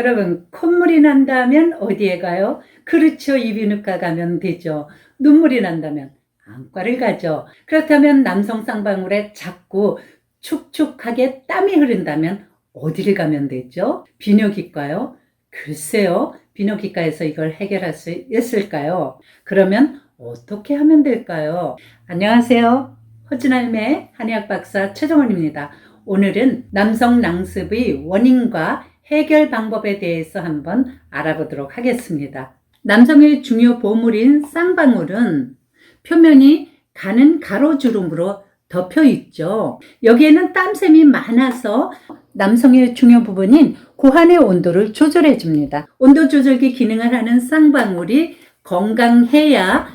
여러분, 콧물이 난다면 어디에 가요? 그렇죠. 이비인후과 가면 되죠. 눈물이 난다면 안과를 가죠. 그렇다면 남성 쌍방울에 자꾸 축축하게 땀이 흐른다면 어디를 가면 되죠? 비뇨기과요? 글쎄요. 비뇨기과에서 이걸 해결할 수 있을까요? 그러면 어떻게 하면 될까요? 안녕하세요. 허진할매 한의학 박사 최정원입니다. 오늘은 남성 낭습의 원인과 해결 방법에 대해서 한번 알아보도록 하겠습니다. 남성의 중요 보물인 쌍방울은 표면이 가는 가로주름으로 덮여 있죠. 여기에는 땀샘이 많아서 남성의 중요 부분인 고환의 온도를 조절해 줍니다. 온도 조절기 기능을 하는 쌍방울이 건강해야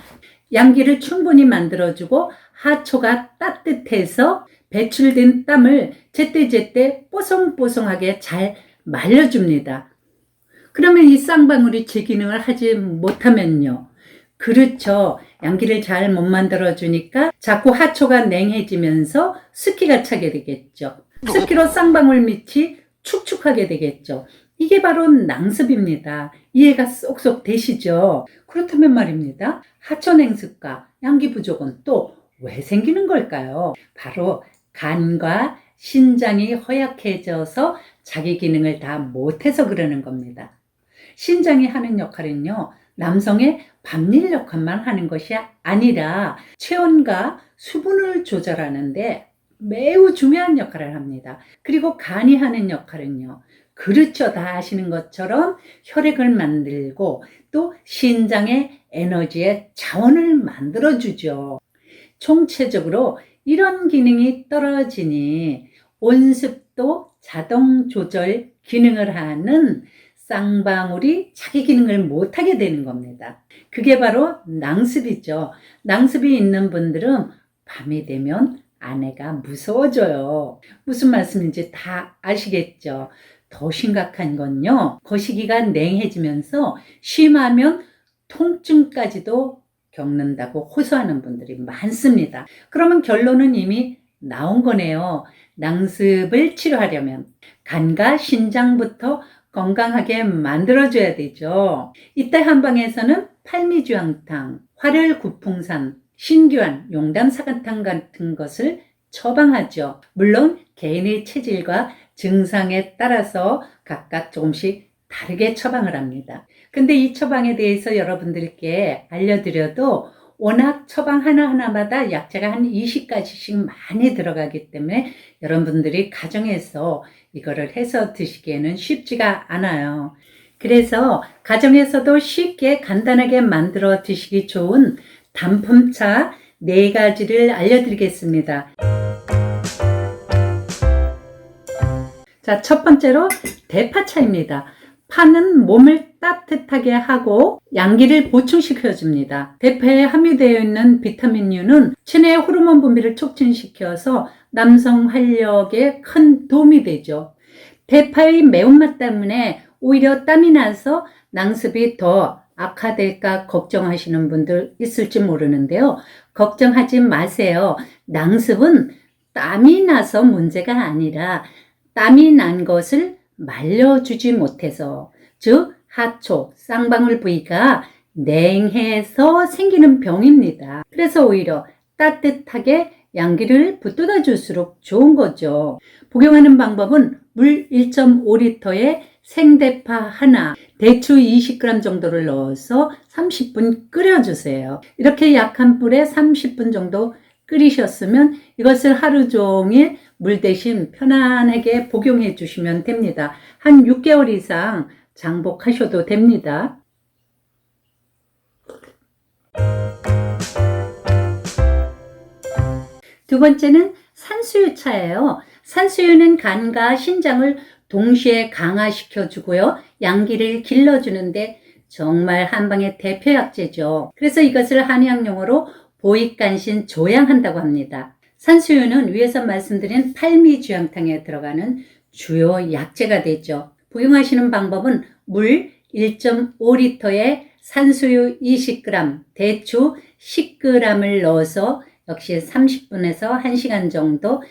양기를 충분히 만들어주고 하초가 따뜻해서 배출된 땀을 제때제때 뽀송뽀송하게 잘 말려줍니다. 그러면 이 쌍방울이 제 기능을 하지 못하면요. 그렇죠. 양기를 잘 못 만들어주니까 자꾸 하초가 냉해지면서 습기가 차게 되겠죠. 습기로 쌍방울 밑이 축축하게 되겠죠. 이게 바로 낭습입니다. 이해가 쏙쏙 되시죠? 그렇다면 말입니다. 하초냉습과 양기 부족은 또 왜 생기는 걸까요? 바로 간과 신장이 허약해져서 자기 기능을 다 못해서 그러는 겁니다. 신장이 하는 역할은요, 남성의 밤일 역할만 하는 것이 아니라 체온과 수분을 조절하는데 매우 중요한 역할을 합니다. 그리고 간이 하는 역할은요, 그렇죠. 다 아시는 것처럼 혈액을 만들고 또 신장의 에너지의 자원을 만들어주죠. 총체적으로 이런 기능이 떨어지니 온습도 자동 조절 기능을 하는 쌍방울이 자기 기능을 못하게 되는 겁니다. 그게 바로 낭습이죠. 낭습이 있는 분들은 밤이 되면 아내가 무서워져요. 무슨 말씀인지 다 아시겠죠? 더 심각한 건요. 거시기가 냉해지면서 심하면 통증까지도 겪는다고 호소하는 분들이 많습니다. 그러면 결론은 이미 나온 거네요. 낭습을 치료하려면 간과 신장부터 건강하게 만들어줘야 되죠. 이때 한방에서는 팔미주황탕, 활혈구풍산, 신규환, 용담사간탕 같은 것을 처방하죠. 물론 개인의 체질과 증상에 따라서 각각 조금씩 다르게 처방을 합니다. 근데 이 처방에 대해서 여러분들께 알려드려도 워낙 처방 하나하나마다 약재가 한 20가지씩 많이 들어가기 때문에 여러분들이 가정에서 이거를 해서 드시기에는 쉽지가 않아요. 그래서 가정에서도 쉽게 간단하게 만들어 드시기 좋은 단품차 네 가지를 알려드리겠습니다. 자, 첫 번째로 대파차입니다. 파는 몸을 따뜻하게 하고 양기를 보충시켜 줍니다. 대파에 함유되어 있는 비타민유는 체내 호르몬 분비를 촉진시켜서 남성 활력에 큰 도움이 되죠. 대파의 매운맛 때문에 오히려 땀이 나서 낭습이 더 악화될까 걱정하시는 분들 있을지 모르는데요. 걱정하지 마세요. 낭습은 땀이 나서 문제가 아니라 땀이 난 것을 말려주지 못해서 즉 하초, 쌍방울 부위가 냉해서 생기는 병입니다. 그래서 오히려 따뜻하게 양기를 붙돋아 줄수록 좋은 거죠. 복용하는 방법은 물 1.5리터에 생대파 하나, 대추 20g 정도를 넣어서 30분 끓여주세요. 이렇게 약한 불에 30분 정도 끓이셨으면 이것을 하루 종일 물 대신 편안하게 복용해 주시면 됩니다. 한 6개월 이상 장복하셔도 됩니다. 두 번째는 산수유차예요. 산수유는 간과 신장을 동시에 강화시켜 주고요. 양기를 길러 주는데 정말 한방의 대표 약재죠. 그래서 이것을 한의학용어로 보익간신 조양한다고 합니다. 산수유는 위에서 말씀드린 팔미주양탕에 들어가는 주요 약재가 되죠. 복용하시는 방법은 물 1.5리터에 산수유 20g, 대추 10g을 넣어서 역시 30분에서 1시간 정도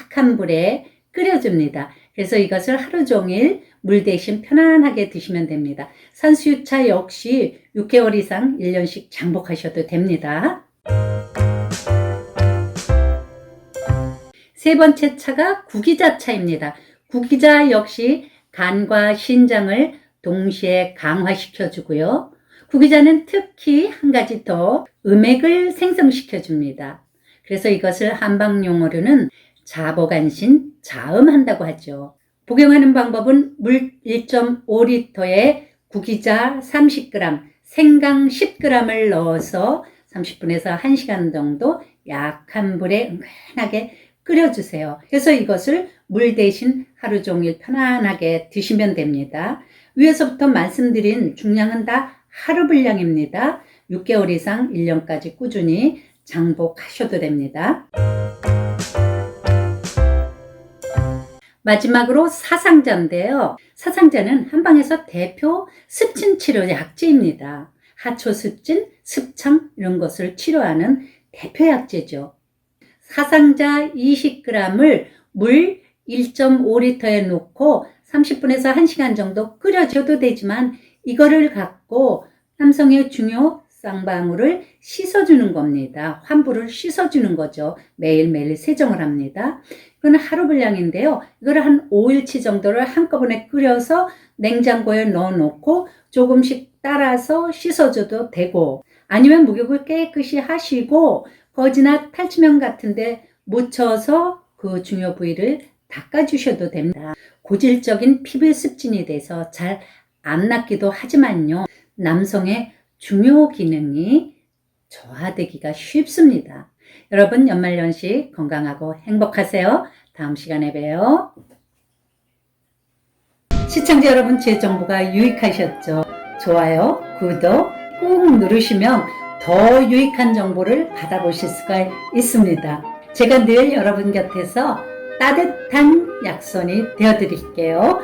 약한 불에 끓여줍니다. 그래서 이것을 하루 종일 물 대신 편안하게 드시면 됩니다. 산수유차 역시 6개월 이상 1년씩 장복하셔도 됩니다. 세 번째 차가 구기자 차입니다. 구기자 역시 간과 신장을 동시에 강화시켜 주고요. 구기자는 특히 한 가지 더 음액을 생성시켜 줍니다. 그래서 이것을 한방 용어로는 자보간신, 자음한다고 하죠. 복용하는 방법은 물 1.5리터에 구기자 30g, 생강 10g을 넣어서 30분에서 1시간 정도 약한 불에 은근하게 끓여주세요. 그래서 이것을 물 대신 하루 종일 편안하게 드시면 됩니다. 위에서부터 말씀드린 중량은 다 하루 분량입니다. 6개월 이상 1년까지 꾸준히 장복하셔도 됩니다. 마지막으로 사상자인데요. 사상자는 한방에서 대표 습진 치료 약제입니다. 하초 습진, 습창 이런 것을 치료하는 대표 약제죠. 사상자 20g을 물 1.5리터에 넣고 30분에서 1시간 정도 끓여줘도 되지만 이거를 갖고 남성의 중요 쌍방울을 씻어주는 겁니다. 환부를 씻어주는 거죠. 매일매일 세정을 합니다. 이거는 하루 분량인데요. 이거를 한 5일치 정도를 한꺼번에 끓여서 냉장고에 넣어놓고 조금씩 따라서 씻어줘도 되고 아니면 목욕을 깨끗이 하시고 거지나 탈취면 같은데 묻혀서 그 중요 부위를 닦아주셔도 됩니다. 고질적인 피부 습진이 돼서 잘 안 낫기도 하지만요. 남성의 중요 기능이 저하되기가 쉽습니다. 여러분 연말연시 건강하고 행복하세요. 다음 시간에 봬요. 시청자 여러분 제 정보가 유익하셨죠? 좋아요, 구독 꾹 누르시면 더 유익한 정보를 받아보실 수가 있습니다. 제가 늘 여러분 곁에서 따뜻한 약손이 되어드릴게요.